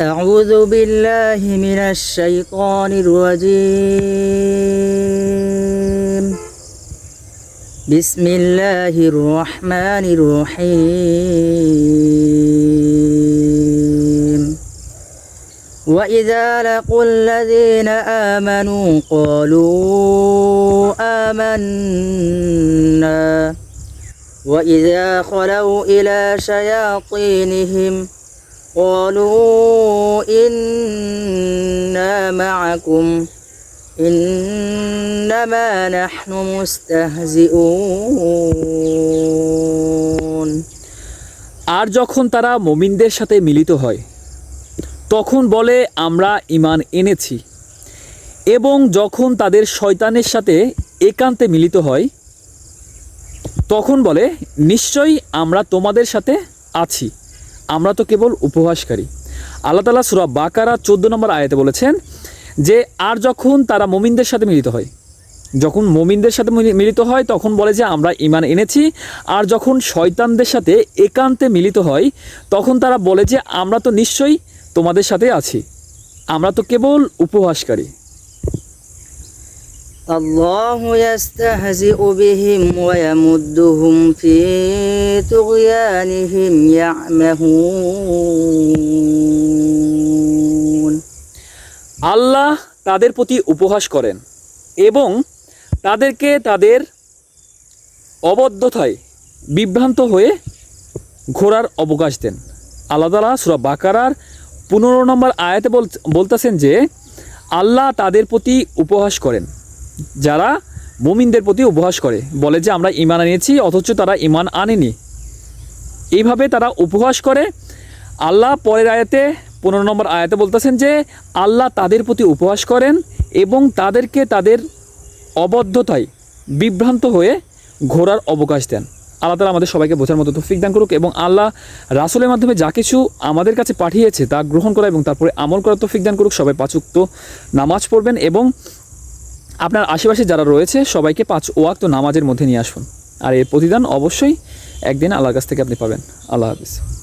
أعوذ بالله من الشيطان الرجيم. بسم الله الرحمن الرحيم. وإذا لقوا الذين آمنوا قالوا آمنا. وإذا خلوا إلى شياطينهم قالوا إنا معكم إنما نحن مستهزئون আর যখন তারা মমিনদের সাথে মিলিত হয় তখন বলে আমরা ইমান এনেছি এবং যখন তাদের শয়তানের সাথে একান্তে মিলিত হয় তখন বলে নিশ্চয়ই আমরা তোমাদের সাথে আছি আমরা তো কেবল উপহাসকারী। আল্লাহ তালা সুরা বাকারা চোদ্দ নম্বর আয়াতে বলেছেন যে, আর যখন তারা মোমিনদের সাথে মিলিত হয়, যখন মোমিনদের সাথে মিলি- মিলিত হয়, তখন বলে যে, আমরা ইমান এনেছি। আর যখন শয়তানদের সাথে একান্তে মিলিত হয়, তখন তারা বলে যে, আমরা তো নিশ্চয়ই তোমাদের সাথে আছি। আমরা তো কেবল উপহাসকারী। الله يستهزئ بهم ويمدهم في طغيانهم يعمهون আল্লাহ তাদের প্রতি উপহাস করেন এবং তাদেরকে তাদের অবদ্ধতায় বিভ্রান্ত হয়ে ঘোরার অবকাশ দেন আল্লাহ তালা সুরা বাকারার পনেরো নম্বর আয়াতে বল- বলতেছেন যে আল্লাহ তাদের প্রতি উপহাস করেন যারা মুমিনদের প্রতি উপহাস করে, বলে যে আমরা ইমান আনিয়েছি অথচ তারা ইমান আনেনি। এইভাবে তারা উপহাস করে। আল্লাহ পরের আয়াতে, পনেরো নম্বর আয়াতে বলতেছেন যে, আল্লাহ তাদের প্রতি উপহাস করেন এবং তাদেরকে তাদের অবদ্ধতায় বিভ্রান্ত হয়ে ঘোরার অবকাশ দেন। আল্লাহ তালা আমাদের সবাইকে বোঝার মতো তৌফিক দান করুক এবং আল্লাহ রাসুলের মাধ্যমে যা কিছু আমাদের কাছে পাঠিয়েছে তা গ্রহণ করা এবং তারপরে আমল করার তৌফিক দান করুক। সবাই পাচুক্ত নামাজ পড়বেন এবং আপনার আশেপাশে যারা রয়েছে, সবাইকে পাঁচ ওয়াক্ত নামাজের মধ্যে নিয়ে আসুন। আর এর প্রতিদান অবশ্যই একদিন আল্লাহর কাছ থেকে আপনি পাবেন। আল্লাহ হাফিজ।